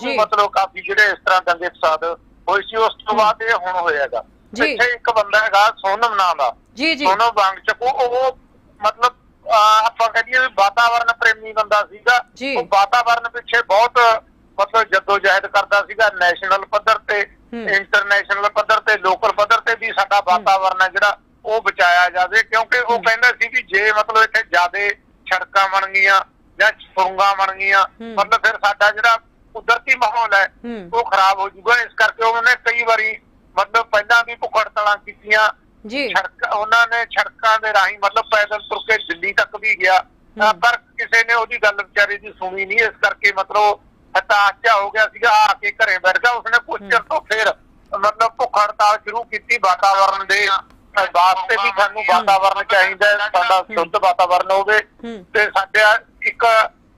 ਜੀ। ਮਤਲਬ ਕਾਫੀ ਜਿਹੜੇ ਇਸ ਤਰ੍ਹਾਂ ਦੰਗੇ ਫਸਾਦ ਹੋਈ ਸੀ ਉਸ ਤੋਂ ਬਾਅਦ ਇਹ ਹੁਣ ਹੋਇਆਗਾ। ਇੱਥੇ ਇੱਕ ਬੰਦਾ ਹੈਗਾ ਸੋਨਮ ਨਾਂ ਦਾ ਜੀ ਜੀ ਸੋਨਮ ਵਾਂਗ ਚੱਕੂ ਉਹ ਮਤਲਬ ਆਪਾਂ ਕਹੀਏ ਵੀ ਵਾਤਾਵਰਣ ਪ੍ਰੇਮੀ ਬੰਦਾ ਸੀਗਾ। ਉਹ ਵਾਤਾਵਰਣ ਪਿੱਛੇ ਬਹੁਤ ਮਤਲਬ ਜਦੋਜਹਿਦ ਕਰਦਾ ਸੀਗਾ ਨੈਸ਼ਨਲ ਪੱਧਰ ਤੇ। ਇੰਟਰਨੈਸ਼ਨਲ ਪੱਧਰ ਤੇ ਲੋਕਲ ਪੱਧਰ ਤੇ ਵੀ ਸਾਡਾ ਵਾਤਾਵਰਣ ਹੈ ਜਿਹੜਾ ਉਹ ਬਚਾਇਆ ਜਾਵੇ ਕਿਉਂਕਿ ਉਹ। ਕਹਿੰਦਾ ਸੀ ਵੀ ਜੇ ਮਤਲਬ ਇੱਥੇ ਜਿਆਦੇ ਸੜਕਾਂ ਬਣ ਗਈਆਂ ਜਾਂ ਸੁਰੰਗਾਂ ਬਣ ਗਈਆਂ। ਮਤਲਬ ਫਿਰ ਸਾਡਾ ਜਿਹੜਾ ਕੁਦਰਤੀ ਮਾਹੌਲ ਹੈ। ਉਹ ਖਰਾਬ ਹੋ ਜਾਊਗਾ। ਇਸ ਕਰਕੇ ਉਹਨੇ ਕਈ ਵਾਰੀ ਮਤਲਬ ਪਹਿਲਾਂ ਵੀ ਭੁੱਖ ਹੜਤਾਲਾਂ ਕੀਤੀਆਂ। ਜੀ। ਉਹਨਾਂ ਨੇ ਸੜਕਾਂ ਦੇ ਰਾਹੀਂ ਮਤਲਬ ਪੈਦਲ ਤੁਰ ਕੇ ਦਿੱਲੀ ਤੱਕ ਵੀ ਗਿਆ। ਪਰ ਕਿਸੇ ਨੇ ਉਹਦੀ ਗੱਲ ਵਿਚਾਰੇ ਦੀ ਸੁਣੀ ਨਹੀਂ। ਇਸ ਕਰਕੇ ਮਤਲਬ ਹਤਾਸ਼ ਹੋ ਗਿਆ ਸੀਗਾ ਆ ਕੇ ਘਰੇ ਬੈਠ ਗਿਆ। ਉਸਨੇ ਕੁਝ ਚਿਰ ਤੋਂ ਫਿਰ ਮਤਲਬ ਭੁੱਖ ਹੜਤਾਲ ਸ਼ੁਰੂ ਕੀਤੀ ਵਾਤਾਵਰਣ ਦੇ। ਵਾਸਤੇ ਵੀ ਸਾਨੂੰ ਵਾਤਾਵਰਣ ਚਾਹੀਦਾ ਸਾਡਾ ਸ਼ੁੱਧ ਵਾਤਾਵਰਣ ਹੋਵੇ। ਤੇ ਸਾਡਾ ਇੱਕ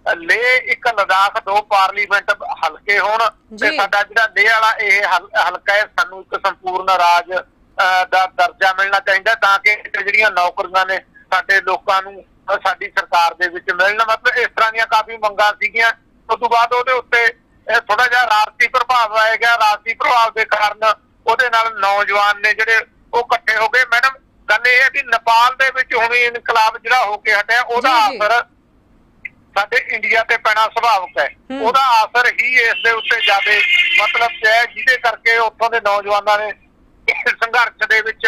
ਲੇ ਇੱਕ ਲਦਾਖ ਦੋ ਪਾਰਲੀਮੈਂਟ ਹਲਕੇ ਹੋਣ ਤੇ। ਸਾਡਾ ਜਿਹੜਾ ਲੇ ਵਾਲਾ ਇਹ ਹਲ- ਹਲਕਾ ਹੈ ਸਾਨੂੰ ਇੱਕ ਸੰਪੂਰਨ ਰਾਜ ਦਾ ਦਰਜਾ ਮਿਲਣਾ ਚਾਹੀਦਾ ਤਾਂ ਕਿ ਜਿਹੜੀਆਂ ਨੌਕਰੀਆਂ ਨੇ ਸਾਡੇ ਲੋਕਾਂ ਨੂੰ ਸਾਡੀ ਸਰਕਾਰ ਦੇ ਵਿੱਚ ਮਿਲਣ ਮਤਲਬ ਇਸ ਤਰ੍ਹਾਂ ਦੀਆਂ ਕਾਫੀ ਮੰਗਾਂ ਸੀਗੀਆਂ ਉਸ ਤੋਂ ਬਾਅਦ ਉਹਦੇ ਉੱਤੇ ਥੋੜਾ ਜਿਹਾ ਰਾਜਸੀ ਪ੍ਰਭਾਵ ਆਇਆ ਗਿਆ ਰਾਜਸੀ ਪ੍ਰਭਾਵ ਦੇ ਕਾਰਨ ਉਹਦੇ ਨਾਲ ਨੌਜਵਾਨ ਨੇ ਜਿਹੜੇ ਉਹ ਇਕੱਠੇ ਹੋ ਗਏ ਮੈਡਮ ਗੱਲ ਇਹ ਹੈ ਕਿ ਨੇਪਾਲ ਦੇ ਵਿੱਚ ਹੁਣ ਇਨਕਲਾਬ ਜਿਹੜਾ ਹੋ ਕੇ ਹਟਿਆ ਉਹਦਾ। ਅਸਰ ਸਾਡੇ ਇੰਡੀਆ ਤੇ ਪੈਣਾ ਸੁਭਾਵਕ ਹੈ। ਉਹਦਾ ਅਸਰ ਹੀ ਇਸ ਦੇ ਉੱਤੇ ਜਾਵੇ। ਮਤਲਬ ਹੈ ਜਿਹਦੇ ਕਰਕੇ ਉੱਥੋਂ ਦੇ ਨੌਜਵਾਨਾਂ ਨੇ ਸੰਘਰਸ਼ ਦੇ ਵਿੱਚ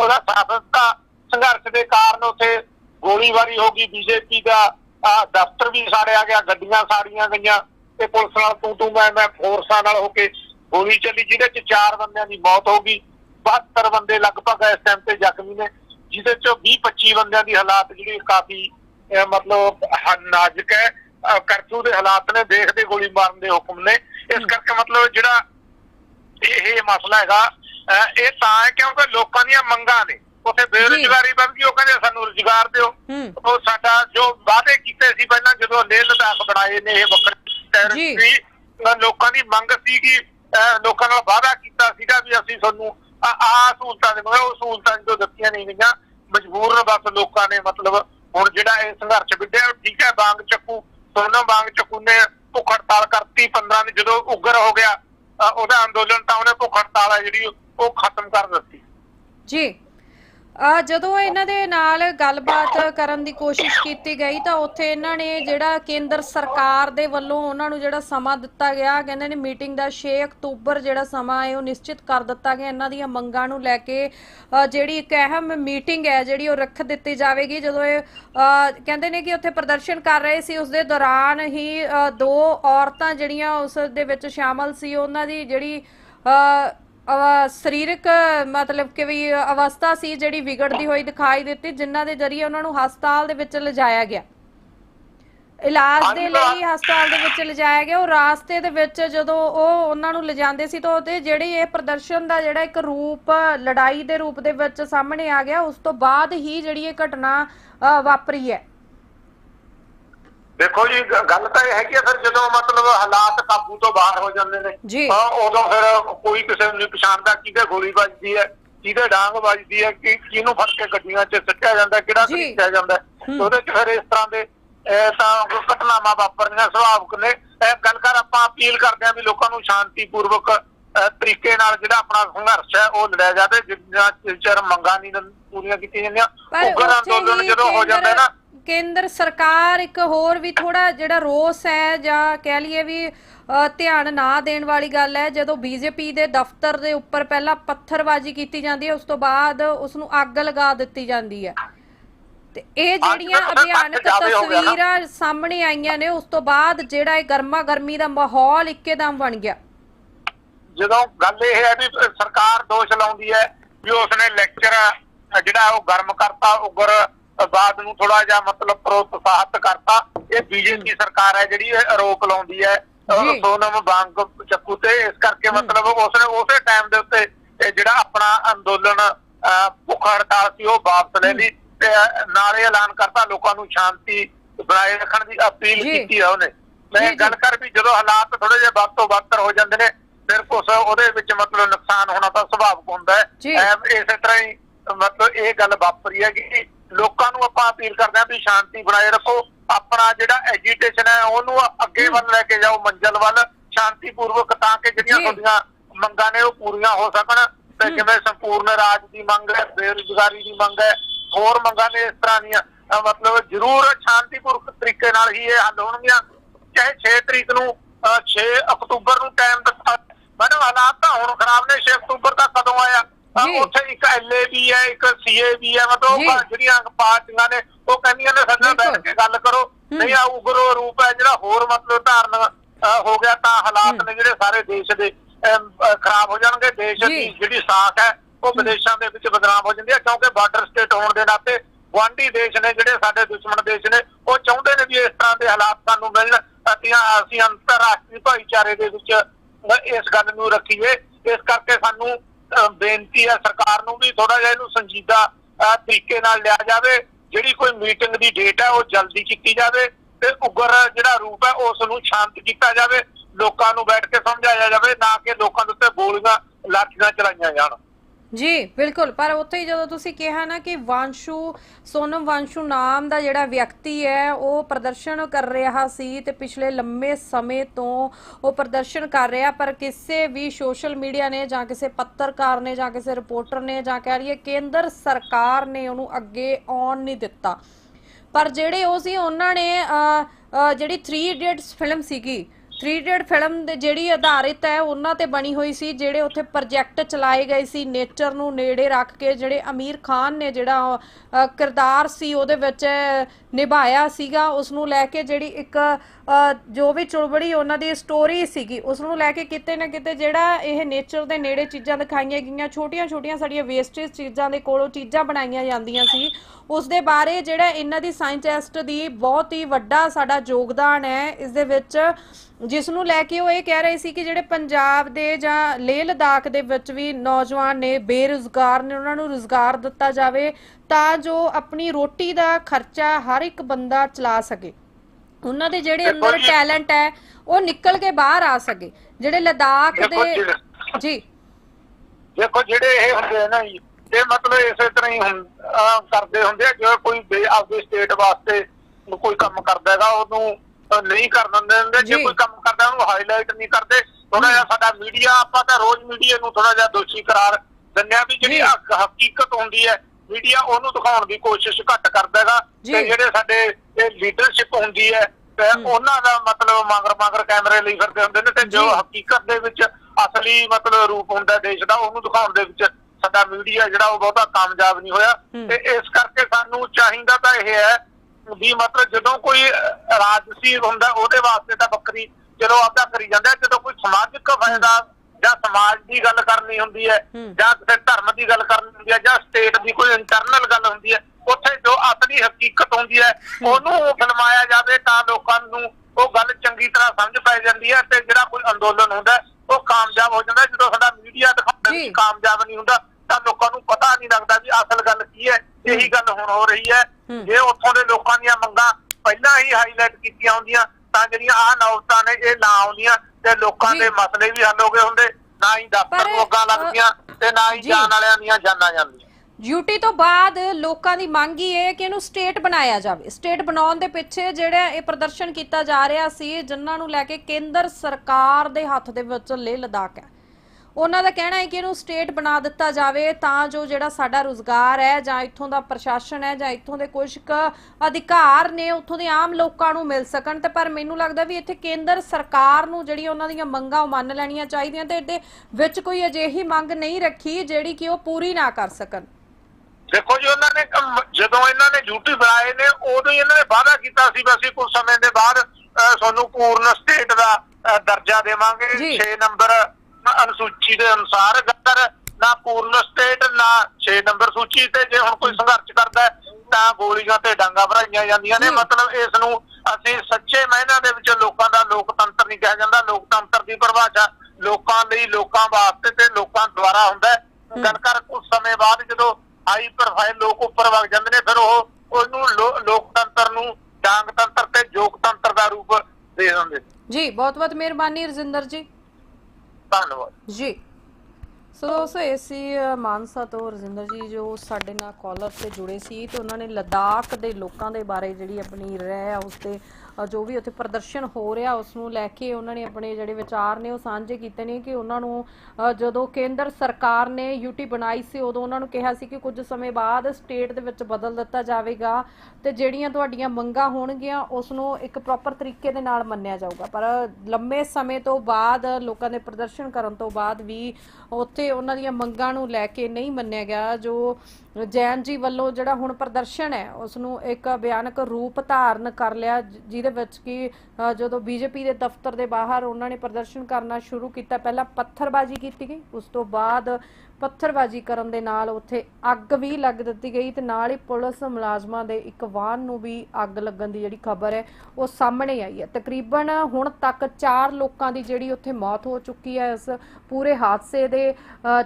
ਉਹਦਾ ਸਾਥ ਦਿੱਤਾ। ਸੰਘਰਸ਼ ਦੇ ਕਾਰਨ ਉੱਥੇ ਗੋਲੀਬਾਰੀ ਹੋ ਗਈ। ਬੀਜੇਪੀ ਦਾ ਦਫ਼ਤਰ ਵੀ ਸਾੜਿਆ ਗਿਆ। ਗੱਡੀਆਂ ਸਾੜੀਆਂ ਗਈਆਂ। ਤੇ ਪੁਲਿਸ ਨਾਲ ਤੂੰ ਤੂੰ ਮੈਂ ਮੈਂ ਫੋਰਸਾਂ ਨਾਲ ਹੋ ਕੇ ਗੋਲੀ ਚੱਲੀ ਜਿਹਦੇ ਚ ਚਾਰ ਬੰਦਿਆਂ ਦੀ ਮੌਤ ਹੋ ਗਈ। 72 ਬੰਦੇ ਲਗਭਗ ਇਸ ਟਾਈਮ ਤੇ ਜ਼ਖਮੀ ਨੇ ਜਿਹਦੇ ਚੋਂ 20 25 ਬੰਦਿਆਂ ਦੀ ਹਾਲਾਤ ਜਿਹੜੀ ਕਾਫੀ ਮਤਲਬ ਨਾਜ਼ੁਕ ਹੈ। ਕਰਫਿਊ ਦੇ ਹਾਲਾਤ ਨੇ ਦੇਖਦੇ ਗੋਲੀ ਮਾਰਨ ਦੇ ਹੁਕਮ ਨੇ। ਇਸ ਕਰਕੇ ਮਤਲਬ ਜਿਹੜਾ ਇਹ ਮਸਲਾ ਹੈਗਾ ਇਹ ਤਾਂ ਹੈ ਕਿਉਂਕਿ ਲੋਕਾਂ ਦੀਆਂ ਮੰਗਾਂ ਨੇ। ਉਥੇ ਬੇਰੁਜ਼ਗਾਰੀ ਵੱਧ ਗਈ ਉਹ ਕਹਿੰਦੇ ਸਾਨੂੰ ਰੁਜ਼ਗਾਰ ਦਿਓ। ਉਹ ਸਾਡਾ ਜੋ ਵਾਅਦੇ ਕੀਤੇ ਸੀ ਪਹਿਲਾਂ ਜਦੋਂ ਲੇਹ ਲਦਾਖ ਬਣਾਏ ਨੇ ਇਹ ਵੱਖਰੇ। ਸੀ ਲੋਕਾਂ ਦੀ ਮੰਗ ਸੀਗੀ ਅਹ ਲੋਕਾਂ ਨਾਲ ਵਾਅਦਾ ਕੀਤਾ ਸੀਗਾ ਵੀ ਅਸੀਂ ਤੁਹਾਨੂੰ ਆ ਆ ਸਹੂਲਤਾਂ ਦੇਵਾਂਗੇ। ਉਹ ਸਹੂਲਤਾਂ ਜੋ ਦਿੱਤੀਆਂ ਨਹੀਂ ਗਈਆਂ ਮਜਬੂਰਨ ਬਸ ਲੋਕਾਂ ਨੇ ਮਤਲਬ ਹੁਣ ਜਿਹੜਾ ਇਹ ਸੰਘਰਸ਼ ਵਿੱਢਿਆ ਠੀਕ ਹੈ ਬਾਂਗ ਚੱਕੂ, ਸੋਨਮ ਬਾਂਗ ਚੱਕੂ ਨੇ ਭੁੱਖ ਹੜਤਾਲ ਕਰਤੀ 15 ਦੀ, ਜਦੋਂ ਉਗਰ ਹੋ ਗਿਆ ਉਹਦਾ ਅੰਦੋਲਨ ਤਾਂ ਉਹਨੇ ਭੁੱਖ ਹੜਤਾਲ ਹੈ ਜਿਹੜੀ, ਉਹ ਖਤਮ ਕਰ ਦਿੱਤੀ। ਜੀ। ਜਦੋਂ ਇਹਨਾਂ ਦੇ ਨਾਲ ਗੱਲਬਾਤ ਕਰਨ ਦੀ ਕੋਸ਼ਿਸ਼ ਕੀਤੀ ਗਈ ਤਾਂ ਉੱਥੇ ਇਹਨਾਂ ਨੇ ਜਿਹੜਾ ਕੇਂਦਰ ਸਰਕਾਰ ਦੇ ਵੱਲੋਂ ਉਹਨਾਂ ਨੂੰ ਜਿਹੜਾ ਸਮਾਂ ਦਿੱਤਾ ਗਿਆ, ਕਹਿੰਦੇ ਨੇ ਮੀਟਿੰਗ ਦਾ 6 ਅਕਤੂਬਰ ਜਿਹੜਾ ਸਮਾਂ ਹੈ ਉਹ ਨਿਸ਼ਚਿਤ ਕਰ ਦਿੱਤਾ ਗਿਆ। ਇਹਨਾਂ ਦੀਆਂ ਮੰਗਾਂ ਨੂੰ ਲੈ ਕੇ ਜਿਹੜੀ ਇੱਕ ਅਹਿਮ ਮੀਟਿੰਗ ਹੈ ਜਿਹੜੀ ਉਹ ਰੱਖ ਦਿੱਤੀ ਜਾਵੇਗੀ। ਜਦੋਂ ਇਹ ਕਹਿੰਦੇ ਨੇ ਕਿ ਉੱਥੇ ਪ੍ਰਦਰਸ਼ਨ ਕਰ ਰਹੇ ਸੀ, ਉਸ ਦੇ ਦੌਰਾਨ ਹੀ ਦੋ ਔਰਤਾਂ ਜਿਹੜੀਆਂ ਉਸ ਦੇ ਵਿੱਚ ਸ਼ਾਮਲ ਸੀ, ਉਹਨਾਂ ਦੀ ਜਿਹੜੀ ਸਰੀਰਕ ਮਤਲਬ ਕਿ ਵੀ ਅਵਸਥਾ ਸੀ ਜਿਹੜੀ ਵਿਗੜਦੀ ਹੋਈ ਦਿਖਾਈ ਦਿੱਤੀ ਜਿਨ੍ਹਾਂ ਦੇ ਜ਼ਰੀਏ ਉਹਨਾਂ ਨੂੰ ਹਸਪਤਾਲ ਦੇ ਵਿੱਚ ਲਿਜਾਇਆ ਗਿਆ। ਇਲਾਜ ਦੇ ਲਈ ਹਸਪਤਾਲ ਦੇ ਵਿੱਚ ਲਿਜਾਇਆ ਗਿਆ। ਉਹ ਰਾਸਤੇ ਦੇ ਵਿੱਚ ਜਦੋਂ ਉਹ ਉਹਨਾਂ ਨੂੰ ਲਿਜਾਂਦੇ ਸੀ ਤਾਂ ਉਹਦੇ ਜਿਹੜੀ ਇਹ ਪ੍ਰਦਰਸ਼ਨ ਦਾ ਜਿਹੜਾ ਇੱਕ ਰੂਪ ਲੜਾਈ ਦੇ ਰੂਪ ਦੇ ਵਿੱਚ ਸਾਹਮਣੇ ਆ ਗਿਆ। ਉਸ ਤੋਂ ਬਾਅਦ ਹੀ ਜਿਹੜੀ ਇਹ ਘਟਨਾ ਵਾਪਰੀ ਹੈ। ਦੇਖੋ ਜੀ ਗੱਲ ਤਾਂ ਇਹ ਹੈਗੀ ਆ ਫਿਰ ਜਦੋਂ ਮਤਲਬ ਹਾਲਾਤ ਕਾਬੂ ਤੋਂ ਬਾਹਰ ਹੋ ਜਾਂਦੇ ਨੇ। ਤਾਂ ਉਦੋਂ ਫਿਰ ਕੋਈ ਕਿਸੇ ਨੂੰ ਨਹੀਂ ਪਛਾਣਦਾ ਕਿਹਦੇ ਗੋਲੀ ਵੱਜਦੀ ਹੈ ਕਿਹਦੇ ਡਾਂਗ ਵੱਜਦੀ ਹੈ ਕਿ ਕਿਹਨੂੰ ਫੜ ਕੇ ਗੱਡੀਆਂ 'ਚ ਸਿੱਟਿਆ ਜਾਂਦਾ ਕਿਹੜਾ। ਖਰੀਦਿਆ ਜਾਂਦਾ। ਉਹਦੇ 'ਚ ਫਿਰ ਇਸ ਤਰ੍ਹਾਂ ਦੇ ਇਹ ਤਾਂ ਘਟਨਾਵਾਂ ਵਾਪਰਨੀਆਂ ਸੁਭਾਵਿਕ ਨੇ ਇਹ ਗੱਲ ਕਰ ਆਪਾਂ ਅਪੀਲ ਕਰਦੇ ਹਾਂ ਵੀ ਲੋਕਾਂ ਨੂੰ ਸ਼ਾਂਤੀਪੂਰਵਕ ਤਰੀਕੇ ਨਾਲ ਜਿਹੜਾ ਆਪਣਾ ਸੰਘਰਸ਼ ਹੈ ਉਹ ਲੜਿਆ ਜਾਵੇ ਜਿੰਨਾ ਚਿਰ ਮੰਗਾਂ ਨਹੀਂ ਪੂਰੀਆਂ ਕੀਤੀਆਂ ਜਾਂਦੀਆਂ ਉਗਰ ਅੰਦੋਲਨ ਜਦੋਂ ਹੋ ਜਾਂਦਾ ਨਾ ਕੇਂਦਰ- ਸਰਕਾਰ ਇੱਕ ਹੋਰ ਵੀ ਥੋੜਾ ਜਿਹੜਾ ਰੋਸ ਹੈ ਜਾਂ ਕਹਿ ਲਈਏ ਵੀ ਧਿਆਨ ਨਾ ਦੇਣ ਵਾਲੀ ਗੱਲ ਹੈ ਜਦੋਂ ਬੀਜੇਪੀ ਦੇ ਦਫ਼ਤਰ ਦੇ ਉੱਪਰ ਪਹਿਲਾਂ ਪੱਥਰਬਾਜ਼ੀ ਕੀਤੀ ਜਾਂਦੀ ਹੈ ਉਸ ਤੋਂ ਬਾਅਦ ਉਸ ਨੂੰ ਅੱਗ ਲਗਾ ਦਿੱਤੀ ਜਾਂਦੀ ਹੈ ਤੇ ਇਹ ਜਿਹੜੀਆਂ ਅਭਿਆਨਕ। ਤਸਵੀਰਾਂ ਸਾਹਮਣੇ ਆਈਆਂ ਨੇ ਉਸ ਤੋਂ ਬਾਅਦ ਜਿਹੜਾ ਇਹ ਗਰਮਾ ਗਰਮੀ ਦਾ ਮਾਹੌਲ ਇੱਕੇਦਮ ਬਣ ਗਿਆ ਜਦੋਂ ਗੱਲ ਇਹ ਹੈ ਵੀ ਸਰਕਾਰ ਦੋਸ਼ ਲਾਉਂਦੀ ਹੈ ਵੀ ਉਸਨੇ ਲੈਕਚਰ ਜਿਹੜਾ ਉਹ ਗਰਮ ਕਰਤਾ ਉਗਰ ਬਾਦ ਨੂੰ ਥੋੜਾ ਜਿਹਾ ਮਤਲਬ ਪ੍ਰੋਤਸਾਹਿਤ ਕਰਤਾ। ਇਹ ਬੀਜੇਪੀ ਸਰਕਾਰ ਹੈ ਜਿਹੜੀ ਆਰੋਪ ਲਾਉਂਦੀ ਹੈ। ਸੋਨਮ ਬਾਂਗ ਚੱਕੂ ਤੇ। ਇਸ ਕਰਕੇ ਮਤਲਬ ਉਸਨੇ ਉਸੇ ਟਾਈਮ ਦੇ ਉੱਤੇ ਜਿਹੜਾ ਆਪਣਾ ਅੰਦੋਲਨ ਭੁੱਖ ਹੜਤਾਲ ਸੀ ਉਹ ਵਾਪਸ ਲੈ ਲਈ ਤੇ ਨਾਲੇ ਐਲਾਨ ਕਰਤਾ ਲੋਕਾਂ ਨੂੰ ਸ਼ਾਂਤੀ ਬਣਾਏ ਰੱਖਣ ਦੀ ਅਪੀਲ। ਕੀਤੀ ਹੈ ਉਹਨੇ। ਮੈਂ। ਗੱਲ ਕਰ ਵੀ ਜਦੋਂ ਹਾਲਾਤ ਥੋੜੇ ਜਿਹਾ ਵੱਧ ਤੋਂ ਵੱਧਰ ਹੋ ਜਾਂਦੇ ਨੇ ਫਿਰ ਕੁਛ ਉਹਦੇ ਵਿੱਚ ਮਤਲਬ ਨੁਕਸਾਨ ਹੋਣਾ ਤਾਂ ਸੁਭਾਵਿਕ ਹੁੰਦਾ ਹੈ। ਇਸੇ ਤਰ੍ਹਾਂ ਹੀ ਮਤਲਬ ਇਹ ਗੱਲ ਵਾਪਰੀ ਹੈ ਕਿ ਲੋਕਾਂ ਨੂੰ ਆਪਾਂ ਅਪੀਲ ਕਰਦੇ ਹਾਂ ਵੀ ਸ਼ਾਂਤੀ ਬਣਾਏ ਰੱਖੋ। ਆਪਣਾ ਜਿਹੜਾ ਐਜੀਟੇਸ਼ਨ ਹੈ ਉਹਨੂੰ ਅੱਗੇ ਵੱਲ ਲੈ ਕੇ ਜਾਓ ਮੰਜ਼ਲ ਵੱਲ। ਸ਼ਾਂਤੀਪੂਰਵਕ ਤਾਂ ਕਿ ਜਿਹੜੀਆਂ। ਤੁਹਾਡੀਆਂ ਮੰਗਾਂ ਨੇ ਉਹ ਪੂਰੀਆਂ ਹੋ ਸਕਣ। ਤੇ। ਜਿਵੇਂ ਸੰਪੂਰਨ ਰਾਜ ਦੀ ਮੰਗ ਹੈ ਬੇਰੁਜ਼ਗਾਰੀ ਦੀ ਮੰਗ ਹੈ ਹੋਰ ਮੰਗਾਂ ਨੇ ਇਸ ਤਰ੍ਹਾਂ ਦੀਆਂ ਮਤਲਬ ਜ਼ਰੂਰ ਸ਼ਾਂਤੀਪੂਰਵਕ ਤਰੀਕੇ ਨਾਲ ਹੀ ਇਹ ਹੱਲ ਹੋਣਗੀਆਂ। ਚਾਹੇ 6 ਤਰੀਕ ਨੂੰ ਅਹ 6 ਅਕਤੂਬਰ ਨੂੰ ਟਾਈਮ ਦਿੱਤਾ ਮੈਡਮ ਹਾਲਾਤ ਤਾਂ ਹੁਣ ਖਰਾਬ ਨੇ 6 ਅਕਤੂਬਰ ਦਾ ਕਦੋਂ ਆਇਆ? ਜੀ। ਉੱਥੇ ਇੱਕ ਐਲਏਬੀ ਹੈ ਇੱਕ ਸੀਏਬੀ ਹੈ ਮਤਲਬ ਜੀ। ਉਹ ਜਿਹੜੀਆਂ ਪਾਰਟੀਆਂ ਨੇ ਉਹ ਕਹਿੰਦੀਆਂ ਨੇ ਸਾਡੇ ਬਿਲਕੁਲ। ਬੈਠ ਕੇ ਗੱਲ ਕਰੋ ਨਹੀਂ ਆ ਉਗਰੋ ਰੂਪ ਹੈ ਜਿਹੜਾ ਹੋਰ ਮਤਲਬ ਧਾਰਨ ਹੋ ਗਿਆ ਤਾਂ ਹਾਲਾਤ। ਨੇ ਜਿਹੜੇ ਸਾਰੇ ਦੇਸ਼ ਦੇ ਅਮ, ਖਰਾਬ ਹੋ ਜਾਣਗੇ ਦੇਸ਼ ਜੀ। ਦੀ ਜਿਹੜੀ ਸਾਖ ਹੈ ਉਹ ਵਿਦੇਸ਼ਾਂ ਦੇ ਵਿੱਚ ਬਦਨਾਮ ਹੋ ਜਾਂਦੀ ਹੈ ਕਿਉਂਕਿ ਬਾਰਡਰ ਸਟੇਟ ਹੋਣ ਦੇ ਨਾਤੇ ਗੁਆਂਢੀ ਦੇਸ਼ ਨੇ ਜਿਹੜੇ ਸਾਡੇ ਦੁਸ਼ਮਣ ਦੇਸ਼ ਨੇ ਉਹ ਚਾਹੁੰਦੇ ਨੇ ਵੀ ਇਸ ਤਰ੍ਹਾਂ ਦੇ ਹਾਲਾਤ ਸਾਨੂੰ ਮਿਲਣ ਅਸੀਂ ਅਸੀਂ ਅੰਤਰਰਾਸ਼ਟਰੀ ਭਾਈਚਾਰੇ ਦੇ ਵਿੱਚ ਇਸ ਗੱਲ ਨੂੰ ਰੱਖੀਏ ਇਸ ਕਰਕੇ ਸਾਨੂੰ ਬੇਨਤੀ ਹੈ ਸਰਕਾਰ ਨੂੰ ਵੀ ਥੋੜਾ ਜਿਹਾ ਇਹਨੂੰ ਸੰਜੀਦਾ ਅਹ, ਤਰੀਕੇ ਨਾਲ ਲਿਆ ਜਾਵੇ। ਜਿਹੜੀ ਕੋਈ ਮੀਟਿੰਗ ਦੀ ਡੇਟ ਹੈ ਉਹ ਜਲਦੀ ਕੀਤੀ ਜਾਵੇ ਤੇ ਉਗਰ ਜਿਹੜਾ ਰੂਪ ਹੈ ਉਸ ਨੂੰ ਸ਼ਾਂਤ ਕੀਤਾ ਜਾਵੇ। ਲੋਕਾਂ ਨੂੰ ਬੈਠ ਕੇ ਸਮਝਾਇਆ ਜਾਵੇ ਨਾ ਕਿ ਲੋਕਾਂ ਦੇ ਉੱਤੇ ਗੋਲੀਆਂ ਲਾਠੀਆਂ ਚਲਾਈਆਂ ਜਾਣ। ਜੀ, ਬਿਲਕੁਲ। ਪਰ ਉੱਥੇ ਹੀ ਜਦੋਂ ਤੁਸੀਂ ਕਿਹਾ ਨਾ ਕਿ ਵਾਂਸ਼ੂ, ਸੋਨਮ ਵਾਂਸ਼ੂ ਨਾਮ ਦਾ ਜਿਹੜਾ ਵਿਅਕਤੀ ਹੈ, ਉਹ ਪ੍ਰਦਰਸ਼ਨ ਕਰ ਰਿਹਾ ਸੀ ਤੇ ਪਿਛਲੇ ਲੰਮੇ ਸਮੇਂ ਤੋਂ ਉਹ ਪ੍ਰਦਰਸ਼ਨ ਕਰ ਰਿਹਾ, ਪਰ ਕਿਸੇ ਵੀ ਸੋਸ਼ਲ ਮੀਡੀਆ ਨੇ ਜਾਂ ਕਿਸੇ ਪੱਤਰਕਾਰ ਨੇ ਜਾਂ ਕਿਸੇ ਰਿਪੋਰਟਰ ਨੇ ਜਾਂ ਕਹਿ ਲਈਏ ਕੇਂਦਰ ਸਰਕਾਰ ਨੇ ਉਹਨੂੰ ਅੱਗੇ ਆਉਣ ਨਹੀਂ ਦਿੱਤਾ। ਪਰ ਜਿਹੜੇ ਉਹ ਸੀ, ਉਹਨਾਂ ਨੇ ਜਿਹੜੀ 3 ਇਡੀਅਟਸ ਫਿਲਮ ਸੀਗੀ 3 ਇਡੀਅਟ ਫਿਲਮ ਦੇ ਜਿਹੜੀ ਆਧਾਰਿਤ ਹੈ ਉਹਨਾਂ ਤੇ ਬਣੀ ਹੋਈ ਸੀ ਜਿਹੜੇ ਉੱਥੇ ਪ੍ਰੋਜੈਕਟ ਚਲਾਏ ਗਏ ਸੀ ਨੇਚਰ ਨੂੰ ਨੇੜੇ ਰੱਖ ਕੇ ਜਿਹੜੇ ਅਮੀਰ ਖਾਨ ਨੇ ਜਿਹੜਾ ਅ, ਕਿਰਦਾਰ ਸੀ ਉਹਦੇ ਵਿੱਚ ਨਿਭਾਇਆ ਸੀਗਾ ਉਸ ਨੂੰ ਲੈ ਕੇ ਜਿਹੜੀ ਇੱਕ ਜੋ ਵੀ ਚੁਲਬੜੀ ਉਹਨਾਂ ਦੀ ਸਟੋਰੀ ਸੀਗੀ ਉਸ ਨੂੰ ਲੈ ਕੇ ਕਿਤੇ ਨਾ ਕਿਤੇ ਜਿਹੜਾ ਇਹ ਨੇਚਰ ਦੇ ਨੇੜੇ ਚੀਜ਼ਾਂ ਦਿਖਾਈਆਂ ਗਈਆਂ, ਛੋਟੀਆਂ-ਛੋਟੀਆਂ ਸਾਡੀਆਂ ਵੇਸਟੇਜ ਚੀਜ਼ਾਂ ਦੇ ਕੋਲੋਂ ਚੀਜ਼ਾਂ ਬਣਾਈਆਂ ਜਾਂਦੀਆਂ ਸੀ। ਉਸ ਦੇ ਬਾਰੇ ਜਿਹੜਾ ਇਹਨਾਂ ਦੀ ਸਾਇੰਟਿਸਟ ਦੀ ਬਹੁਤ ਹੀ ਵੱਡਾ ਸਾਡਾ ਯੋਗਦਾਨ ਹੈ, ਇਸ ਦੇ ਵਿੱਚ ਜਿਸ ਨੂੰ ਲੈ ਕੇ ਉਹ ਇਹ ਕਹਿ ਰਹੇ ਸੀ ਕਿ ਜਿਹੜੇ ਪੰਜਾਬ ਦੇ ਜਾਂ ਲੇਹ ਲਦਾਖ ਦੇ ਵਿੱਚ ਵੀ ਨੌਜਵਾਨ ਨੇ ਬੇਰੁਜ਼ਗਾਰ ਨੇ, ਉਹਨਾਂ ਨੂੰ ਰੁਜ਼ਗਾਰ ਦਿੱਤਾ ਜਾਵੇ ਤਾਂ ਜੋ ਆਪਣੀ ਰੋਟੀ ਦਾ ਖਰਚਾ ਹਰ ਇੱਕ ਬੰਦਾ ਚਲਾ ਸਕੇ। ਉਹਨਾਂ ਦੇ ਜਿਹੜੇ ਅੰਦਰ ਟੈਲੈਂਟ ਹੈ ਉਹ ਨਿਕਲ ਕੇ ਬਾਹਰ ਆ ਸਕੇ। ਜਿਹੜੇ ਲਦਾਖ ਦੇਖੋ ਦੇ ਜੀ- ਦੇਖੋ ਜਿਹੜੇ ਇਹ ਹੁੰਦੇ ਨਾ ਜੀ, ਇਹ ਮਤਲਬ ਇਸੇ ਤਰ੍ਹਾਂ ਹੀ ਕਰਦੇ ਹੁੰਦੇ ਆ। ਜਿਵੇਂ ਕੋਈ ਆਪਦੀ ਸਟੇਟ ਵਾਸਤੇ ਕੋਈ ਕੰਮ ਕਰਦਾ ਹੈਗਾ ਉਹਨੂੰ ਨਹੀਂ ਕਰ ਦਿੰਦੇ ਹੁੰਦੇ। ਜੇ। ਕੋਈ ਕੰਮ ਕਰਦਾ ਉਹਨੂੰ ਹਾਈਲਾਈਟ ਨਹੀਂ ਕਰਦੇ। ਥੋੜਾ ਜਿਹਾ ਸਾਡਾ ਮੀਡੀਆ ਆਪਾਂ ਤਾਂ ਰੋਜ਼ ਮੀਡੀਆ ਨੂੰ ਥੋੜਾ ਜਿਹਾ ਦੋਸ਼ੀ ਕਰਾਰ ਦਿੰਦੇ ਆ ਵੀ ਜਿਹੜੀ ਹਕੀਕਤ ਹੁੰਦੀ ਹੈ ਮੀਡੀਆ ਉਹਨੂੰ ਦਿਖਾਉਣ ਦੀ ਕੋਸ਼ਿਸ਼ ਘੱਟ ਕਰਦਾ ਹੈਗਾ। ਤੇ ਜਿਹੜੇ ਸਾਡੇ ਇਹ ਲੀਡਰਸ਼ਿਪ ਹੁੰਦੀ ਹੈ ਤੇ। ਉਹਨਾਂ ਦਾ ਮਤਲਬ ਮਗਰ ਮਗਰ ਕੈਮਰੇ ਲਈ ਫਿਰਦੇ ਹੁੰਦੇ ਨੇ ਤੇ ਜੋ। ਹਕੀਕਤ ਦੇ ਵਿੱਚ ਅਸਲੀ ਮਤਲਬ ਰੂਪ ਹੁੰਦਾ ਦੇਸ਼ ਦਾ ਉਹਨੂੰ ਦਿਖਾਉਣ ਦੇ ਵਿੱਚ ਸਾਡਾ ਮੀਡੀਆ ਜਿਹੜਾ ਉਹ ਬਹੁਤਾ ਕਾਮਯਾਬ ਨਹੀਂ ਹੋਇਆ। ਤੇ ਇਸ ਕਰਕੇ ਸਾਨੂੰ ਚਾਹੀਦਾ ਤਾਂ ਇਹ ਹੈ ਵੀ ਮਤਲਬ ਜਦੋਂ ਕੋਈ ਰਾਜਸੀ ਹੁੰਦਾ ਉਹਦੇ ਵਾਸਤੇ ਤਾਂ ਬੱਕਰੀ ਚਲੋ ਆਪਦਾ ਕਰੀ ਜਾਂਦਾ ਜਦੋਂ ਕੋਈ ਸਮਾਜਿਕ ਫਾਇਦਾ ਜਾਂ ਸਮਾਜ ਦੀ ਗੱਲ ਕਰਨੀ ਹੁੰਦੀ ਹੂੰ। ਜਾਂ ਕਿਸੇ ਧਰਮ ਦੀ ਗੱਲ ਕਰਨੀ ਹੁੰਦੀ ਹੈ ਜਾਂ ਸਟੇਟ ਦੀ ਕੋਈ ਇੰਟਰਨਲ ਗੱਲ ਹੁੰਦੀ ਹੈ ਉੱਥੇ ਜੋ ਅਸਲੀ ਹਕੀਕਤ ਹੁੰਦੀ ਹੈ ਉਹਨੂੰ ਫਿਲਮਾਇਆ ਜਾਵੇ ਤਾਂ ਲੋਕਾਂ ਨੂੰ ਉਹ ਗੱਲ ਚੰਗੀ ਤਰ੍ਹਾਂ ਸਮਝ ਪੈ ਜਾਂਦੀ ਹੈ ਤੇ ਜਿਹੜਾ ਕੋਈ ਅੰਦੋਲਨ ਹੁੰਦਾ ਉਹ ਕਾਮਯਾਬ ਹੋ ਜਾਂਦਾ। ਜਦੋਂ ਸਾਡਾ ਮੀਡੀਆ ਦਿਖਾਉਂਦਾ। ਵੀ ਕਾਮਯਾਬ ਨਹੀਂ ਹੁੰਦਾ ਤਾਂ ਲੋਕਾਂ ਨੂੰ ਪਤਾ ਨਹੀਂ ਲੱਗਦਾ ਵੀ ਅਸਲ ਗੱਲ ਕੀ ਹੈ ਇਹੀ ਗੱਲ ਹੁਣ ਹੋ ਰਹੀ ਹੈ। ਜੇ ਉੱਥੋਂ ਦੇ ਲੋਕਾਂ ਦੀਆਂ ਮੰਗਾਂ ਪਹਿਲਾਂ ਹੀ ਹਾਈਲਾਈਟ ਕੀਤੀਆਂ ਹੁੰਦੀਆਂ ਤਾਂ ਜਿਹੜੀਆਂ ਆਹ ਨੌਬਤਾਂ ਨੇ ਇਹ ਨਾ ਆਉਂਦੀਆਂ ਤੇ ਲੋਕਾਂ। ਦੇ ਮਸਲੇ ਵੀ ਹੱਲ ਹੋ ਗਏ ਹੁੰਦੇ ਨਾ ਹੀ ਦਫ਼ਤਰ ਨੂੰ ਅੱਗਾਂ ਲੱਗਦੀਆਂ ਤੇ ਨਾ ਹੀ ਜੀ। ਜਾਨ ਵਾਲਿਆਂ ਦੀਆਂ ਜਾਨਾਂ ਜਾਂਦੀਆਂ। ਡਿਊਟੀ ਤੋਂ ਬਾਅਦ ਲੋਕਾਂ ਦੀ ਮੰਗ ਹੀ ਹੈ ਕਿ ਇਹਨੂੰ ਸਟੇਟ ਬਣਾਇਆ ਜਾਵੇ। ਸਟੇਟ ਬਣਾਉਣ ਦੇ ਪਿੱਛੇ ਜਿਹੜਾ ਇਹ ਪ੍ਰਦਰਸ਼ਨ ਕੀਤਾ ਜਾ ਰਿਹਾ ਸੀ ਜਿਨ੍ਹਾਂ ਨੂੰ ਲੈ ਕੇ ਕੇਂਦਰ ਸਰਕਾਰ ਦੇ ਹੱਥ ਦੇ ਵਿੱਚ ਲੇਹ ਲਦਾਖ ਹੈ। ਉਹਨਾਂ ਦਾ ਕਹਿਣਾ ਹੈ ਕਿ ਇਹਨੂੰ ਸਟੇਟ ਬਣਾ ਦਿੱਤਾ ਜਾਵੇ ਤਾਂ ਜੋ ਜਿਹੜਾ ਸਾਡਾ ਰੁਜ਼ਗਾਰ ਹੈ ਜਾਂ ਇੱਥੋਂ ਦਾ ਪ੍ਰਸ਼ਾਸਨ ਹੈ ਜਾਂ ਇੱਥੋਂ ਦੇ ਕੁਝ ਕੁ ਅਧਿਕਾਰ ਨੇ ਉੱਥੋਂ ਦੇ ਆਮ ਲੋਕਾਂ ਨੂੰ ਮਿਲ ਸਕਣ ਤੇ ਪਰ ਮੈਨੂੰ ਲੱਗਦਾ ਵੀ ਇੱਥੇ ਕੇਂਦਰ ਸਰਕਾਰ ਨੂੰ ਜਿਹੜੀ ਉਹਨਾਂ ਦੀਆਂ ਮੰਗਾਂ ਉਹ ਮੰਨ ਲੈਣੀਆਂ ਚਾਹੀਦੀਆਂ ਤੇ ਇਹਦੇ ਵਿੱਚ ਕੋਈ ਅਜਿਹੀ ਮੰਗ ਨਹੀਂ ਰੱਖੀ ਜਿਹੜੀ ਕਿ ਉਹ ਪੂਰੀ ਨਾ ਕਰ ਸਕਣ ਦੇਖੋ ਜੀ ਉਹਨਾਂ ਨੇ ਜਦੋਂ ਇਹਨਾਂ ਨੇ ਡਿਊਟੀ ਬਣਾਏ ਨੇ ਉਦੋਂ ਹੀ ਇਹਨਾਂ ਨੇ ਵਾਅਦਾ ਕੀਤਾ ਸੀ ਵੀ ਅਸੀਂ ਕੁਝ ਸਮੇਂ ਦੇ ਬਾਅਦ ਤੁਹਾਨੂੰ ਪੂਰਨ ਸਟੇਟ ਦਾ ਦਰਜਾ ਦੇਵਾਂਗੇ ਜੀ। 6 ਨੰਬਰ ਅਨੁਸੂਚੀ ਦੇ ਅਨੁਸਾਰ ਗੱਦਰ ਨਾ ਪੂਰਨ ਸਟੇਟ ਨਾ 6 ਨੰਬਰ ਸੂਚੀ ਤੇ ਜੇ ਹੁਣ ਕੋਈ ਸੰਘਰਸ਼ ਕਰਦਾ ਤਾਂ ਗੋਲੀਆਂ ਤੇ ਡਾਂਗਾ ਭਰਾਈਆਂ ਜਾਂਦੀਆਂ ਨੇ। ਮਤਲਬ ਇਸ ਨੂੰ ਅਸੀਂ ਸੱਚੇ ਮਾਇਨਿਆਂ ਦੇ ਵਿੱਚ ਲੋਕਾਂ ਦਾ ਲੋਕਤੰਤਰ ਨਹੀਂ ਕਿਹਾ ਜਾਂਦਾ ਲੋਕਤੰਤਰ ਦੀ ਪਰਿਭਾਸ਼ਾ ਲੋਕਾਂ ਲਈ ਲੋਕਾਂ ਵਾਸਤੇ ਤੇ ਲੋਕਾਂ ਦੁਆਰਾ ਹੁੰਦਾ। ਗੱਲ ਕਰ ਕੁਝ ਸਮੇਂ ਬਾਅਦ ਜਦੋਂ ਹਾਈ ਪ੍ਰੋਫਾਈਲ ਲੋਕ ਉੱਪਰ ਵਗ ਜਾਂਦੇ ਨੇ ਫਿਰ ਉਹ ਉਹਨੂੰ ਲੋਕਤੰਤਰ ਨੂੰ ਡਾਂਗਤੰਤਰ ਤੇ ਜੋਗਤੰਤਰ ਦਾ ਰੂਪ ਦੇ ਦਿੰਦੇ। ਜੀ ਬਹੁਤ ਬਹੁਤ ਮਿਹਰਬਾਨੀ ਰਜਿੰਦਰ ਜੀ ਧੰਨਵਾਦ। ਜੀ। ਸੋ ਦੋਸਤੋ ਇਹ ਸੀ ਮਾਨਸਾ ਤੋਂ ਰਜਿੰਦਰ ਜੀ, ਜੋ ਸਾਡੇ ਨਾਲ ਕਾਲਰ ਤੇ ਜੁੜੇ ਸੀ ਤੇ ਉਹਨਾਂ ਨੇ ਲਦਾਖ ਦੇ ਲੋਕਾਂ ਦੇ ਬਾਰੇ ਜਿਹੜੀ ਆਪਣੀ ਰਹਿ ਆ, ਉਸ ਤੇ ਜੋ ਵੀ ਉੱਥੇ ਪ੍ਰਦਰਸ਼ਨ ਹੋ ਰਿਹਾ, ਉਸ ਨੂੰ ਲੈ ਕੇ ਉਹਨਾਂ ਨੇ ਆਪਣੇ ਜਿਹੜੇ ਵਿਚਾਰ ਨੇ ਉਹ ਸਾਂਝੇ ਕੀਤੇ ਨੇ ਕਿ ਉਹਨਾਂ ਨੂੰ ਜਦੋਂ ਕੇਂਦਰ ਸਰਕਾਰ ਨੇ ਯੂਟੀ ਬਣਾਈ ਸੀ, ਉਦੋਂ ਉਹਨਾਂ ਨੂੰ ਕਿਹਾ ਸੀ ਕਿ ਕੁਝ ਸਮੇਂ ਬਾਅਦ ਸਟੇਟ ਦੇ ਵਿੱਚ ਬਦਲ ਦਿੱਤਾ ਜਾਵੇਗਾ ਤੇ ਜਿਹੜੀਆਂ ਤੁਹਾਡੀਆਂ ਮੰਗਾਂ ਹੋਣਗੀਆਂ, ਉਸ ਨੂੰ ਇੱਕ ਪ੍ਰੋਪਰ ਤਰੀਕੇ ਦੇ ਨਾਲ ਮੰਨਿਆ ਜਾਊਗਾ। ਪਰ ਲੰਮੇ ਸਮੇਂ ਤੋਂ ਬਾਅਦ, ਲੋਕਾਂ ਦੇ ਪ੍ਰਦਰਸ਼ਨ ਕਰਨ ਤੋਂ ਬਾਅਦ ਵੀ ਉੱਥੇ ਉਹਨਾਂ ਦੀਆਂ ਮੰਗਾਂ ਨੂੰ ਲੈ ਕੇ ਨਹੀਂ ਮੰਨਿਆ ਗਿਆ, ਜੋ ਜੈਨ ਜੀ ਵੱਲੋਂ ਜਿਹੜਾ ਹੁਣ ਪ੍ਰਦਰਸ਼ਨ ਹੈ ਉਸ ਨੂੰ ਇੱਕ ਬਿਆਨਕ ਰੂਪ ਧਾਰਨ ਕਰ ਲਿਆ ਜਿਹਦੇ ਵਿੱਚ ਕਿ ਜਦੋਂ ਬੀਜੇਪੀ ਦੇ ਦਫ਼ਤਰ ਦੇ ਬਾਹਰ ਉਹਨਾਂ ਨੇ ਪ੍ਰਦਰਸ਼ਨ ਕਰਨਾ ਸ਼ੁਰੂ ਕੀਤਾ, ਪਹਿਲਾਂ ਪੱਥਰਬਾਜ਼ੀ ਕੀਤੀ ਗਈ, ਉਸ ਤੋਂ ਬਾਅਦ ਪੱਥਰਬਾਜ਼ੀ ਕਰਨ ਦੇ ਨਾਲ ਉੱਥੇ ਅੱਗ ਵੀ ਲੱਗ ਦਿੱਤੀ ਗਈ ਤੇ ਨਾਲ ਹੀ ਪੁਲਿਸ ਮੁਲਾਜ਼ਮਾਂ ਦੇ ਇੱਕ ਵਾਹਨ ਨੂੰ ਵੀ ਅੱਗ ਲੱਗਣ ਦੀ ਜਿਹੜੀ ਖਬਰ ਹੈ, ਉਹ ਸਾਹਮਣੇ ਆਈ ਹੈ। ਤਕਰੀਬਨ ਹੁਣ ਤੱਕ 4 ਲੋਕਾਂ ਦੀ ਜਿਹੜੀ ਉੱਥੇ ਮੌਤ ਹੋ ਚੁੱਕੀ ਹੈ, ਇਸ ਪੂਰੇ ਹਾਦਸੇ ਦੇ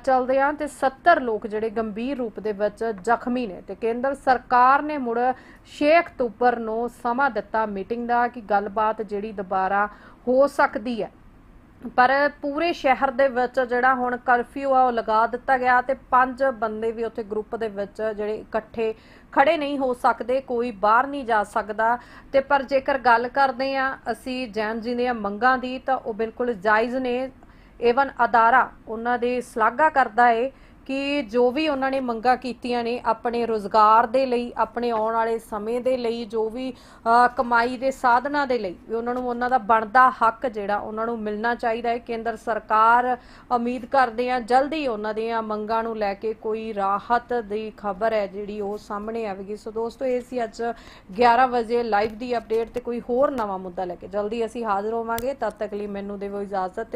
ਚਲਦਿਆਂ ਤੇ 70 ਲੋਕ ਜਿਹੜੇ ਗੰਭੀਰ ਰੂਪ ਦੇ ਵਿੱਚ ਜ਼ਖਮੀ ਨੇ ਤੇ ਕੇਂਦਰ ਸਰਕਾਰ ਨੇ ਮੁੜ 6 ਅਕਤੂਬਰ ਨੂੰ ਸਮਾਂ ਦਿੱਤਾ ਮੀਟਿੰਗ ਦਾ ਕਿ ਗੱਲਬਾਤ ਜਿਹੜੀ ਦੁਬਾਰਾ ਹੋ ਸਕਦੀ ਹੈ। ਪਰ ਪੂਰੇ ਸ਼ਹਿਰ ਦੇ ਵਿੱਚ ਜਿਹੜਾ ਹੁਣ ਕਰਫਿਊ ਆ, ਉਹ ਲਗਾ ਦਿੱਤਾ ਗਿਆ ਤੇ ਪੰਜ ਬੰਦੇ ਵੀ ਉੱਥੇ ਗਰੁੱਪ ਦੇ ਵਿੱਚ ਜਿਹੜੇ ਇਕੱਠੇ ਖੜੇ ਨਹੀਂ ਹੋ ਸਕਦੇ, ਕੋਈ ਬਾਹਰ ਨਹੀਂ ਜਾ ਸਕਦਾ। ਤੇ ਪਰ ਜੇਕਰ ਗੱਲ ਕਰਦੇ ਆ ਅਸੀਂ ਜੈਨ ਜੀ ਦੀਆਂ ਮੰਗਾਂ ਦੀ, ਤਾਂ ਉਹ ਬਿਲਕੁਲ ਜਾਇਜ਼ ਨੇ। ਏਵਨ ਅਦਾਰਾ ਉਹਨਾਂ ਦੀ ਸ਼ਲਾਘਾ ਕਰਦਾ ਏ ਕਿ ਜੋ ਵੀ ਉਹਨਾਂ ਨੇ ਮੰਗਾਂ ਕੀਤੀਆਂ ਨੇ ਆਪਣੇ ਰੋਜ਼ਗਾਰ ਦੇ ਲਈ, ਆਪਣੇ ਆਉਣ ਵਾਲੇ ਸਮੇਂ ਦੇ ਲਈ, ਜੋ ਵੀ ਕਮਾਈ ਦੇ ਸਾਧਨਾਂ ਦੇ ਲਈ ਵੀ ਉਹਨਾਂ ਨੂੰ ਉਹਨਾਂ ਦਾ ਬਣਦਾ ਹੱਕ ਜਿਹੜਾ ਉਹਨਾਂ ਨੂੰ ਮਿਲਣਾ ਚਾਹੀਦਾ ਹੈ। ਕੇਂਦਰ ਸਰਕਾਰ ਉਮੀਦ ਕਰਦੇ ਆ ਜਲਦੀ ਉਹਨਾਂ ਦੀਆਂ ਮੰਗਾਂ ਨੂੰ ਲੈ ਕੇ ਕੋਈ ਰਾਹਤ ਦੀ ਖਬਰ ਹੈ ਜਿਹੜੀ ਉਹ ਸਾਹਮਣੇ ਆਵੇਗੀ। ਸੋ ਦੋਸਤੋ, ਇਹ ਸੀ ਅੱਜ 11 ਵਜੇ ਲਾਈਵ ਦੀ ਅਪਡੇਟ ਤੇ ਕੋਈ ਹੋਰ ਨਵਾਂ ਮੁੱਦਾ ਲੈ ਕੇ। ਜਲਦੀ ਅਸੀਂ ਹਾਜ਼ਰ ਹੋਵਾਂਗੇ। ਤਦ ਤੱਕ ਲਈ ਮੈਨੂੰ ਦੇਵੋ ਇਜਾਜ਼ਤ।